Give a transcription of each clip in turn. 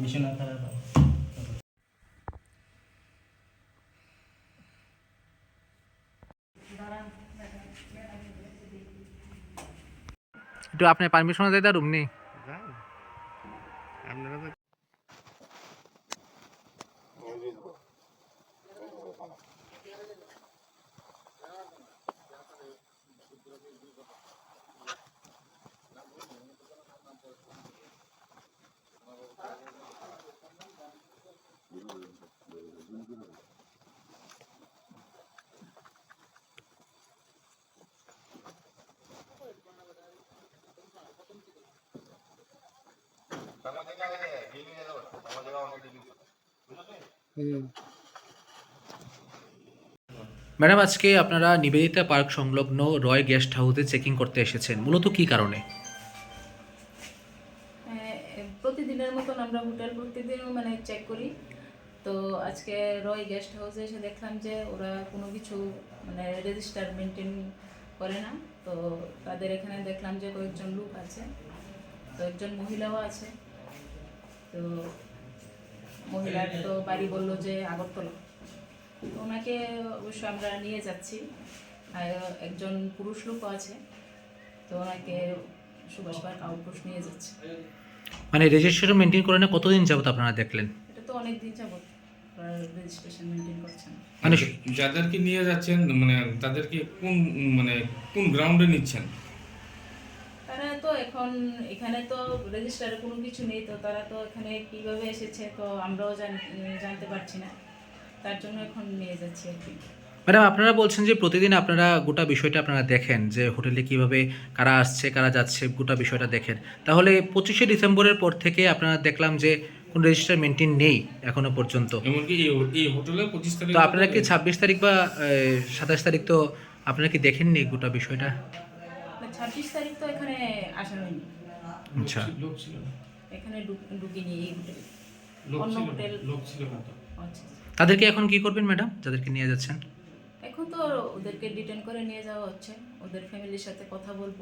Mission আকারে একটু আপনি পারমিশন দেয় রুম নেই। আপনারা ম্যাডাম, আজকে আপনারা নিবেদিতা পার্ক সংলগ্ন রয় গেস্ট হাউসে চেকিং করতে এসেছেন। মূলত কি কারণে? প্রতিদিনের মতন আমরা হোটেল প্রতিদিন মানে চেক করি। তো আজকে রয় গেস্ট হাউসে এসে দেখলাম যে ওরা কোনো কিছু মানে রেজিস্টার মেনটেন করে না। তো তাদের এখানে দেখলাম যে কয়েকজন লোক আছে তো একজন মহিলাও আছে। তো মহিলার তো বাড়ি বলল যে আগরতলা। তো ওনাকে অবশ্য আমরা নিয়ে যাচ্ছি। আর একজন পুরুষ লোকও আছে। তো ওনাকে সুভাষ পার্ক আউটপোস্ট নিয়ে যাচ্ছে। মানে রেজিস্ট্রেশন মেনটেন করে না কতদিন যাবত আপনারা দেখলেন? এটা তো অনেক দিন যাবত রেজিস্ট্রেশন মেনটেন করছেন মানে যাদেরকে নিয়ে যাচ্ছেন মানে তাদেরকে কোন মানে কোন গ্রাউন্ডে নিচ্ছেন? এখন এখানে তো রেজিস্টারে কোনো কিছু নেই তো তারা তো এখানে কীভাবে এসেছে তো আমরাও জানতে পারছি না। তার জন্য এখন নিয়ে যাচ্ছি আর কি। ম্যাডাম আপনারা বলছেন যে প্রতিদিন আপনারা গোটা বিষয়টা আপনারা দেখেন যে হোটেলে কীভাবে কারা আসছে কারা যাচ্ছে গোটা বিষয়টা দেখেন। তাহলে পঁচিশে ডিসেম্বরের পর থেকে আপনারা দেখলাম যে কোনো রেজিস্টার মেনটেন নেই এখনও পর্যন্ত। এমনকি এই এই হোটেলে পঁচিশ তারিখ তো আপনারা কি ছাব্বিশ তারিখ বা সাতাশ তারিখ তো আপনারা কি দেখেননি গোটা বিষয়টা? ছাব্বিশ তারিখ তো এখানে আসা হয়নি। আচ্ছা। লোক ছিল না। এখানে ঢুকিনি এই হোটেলে। অন্য হোটেল- লোক ছিল কিন্তু আচ্ছা। তাদেরকে এখন কি করবেন ম্যাডাম? যাদেরকে নিয়ে যাচ্ছেন? এখন তো ওদেরকে ডিটেন করে নিয়ে যাওয়া হচ্ছে। ওদের ফ্যামিলির সাথে কথা বলব।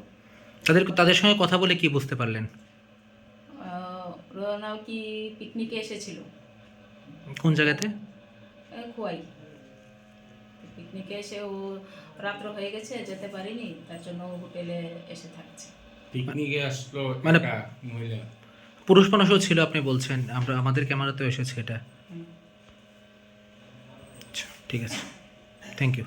তাদের তাদের সঙ্গে কথা বলে কি বুঝতে পারলেন? আহ, ওরা নাও কি পিকনিকে এসেছিল। কোন জায়গাতে? খোয়াই। পিকনিকে এসে ও রাত্র হয়ে গেছে যেতে পারিনি তার জন্য ও হোটেলে এসে থাকছে। পিকনিকে আসলো মানে- মহিলা। পুরুষ মানুষও ছিল আপনি বলছেন আমরা আমাদের ক্যামেরাতেও এসেছে এটা। আচ্ছা ঠিক আছে। Thank you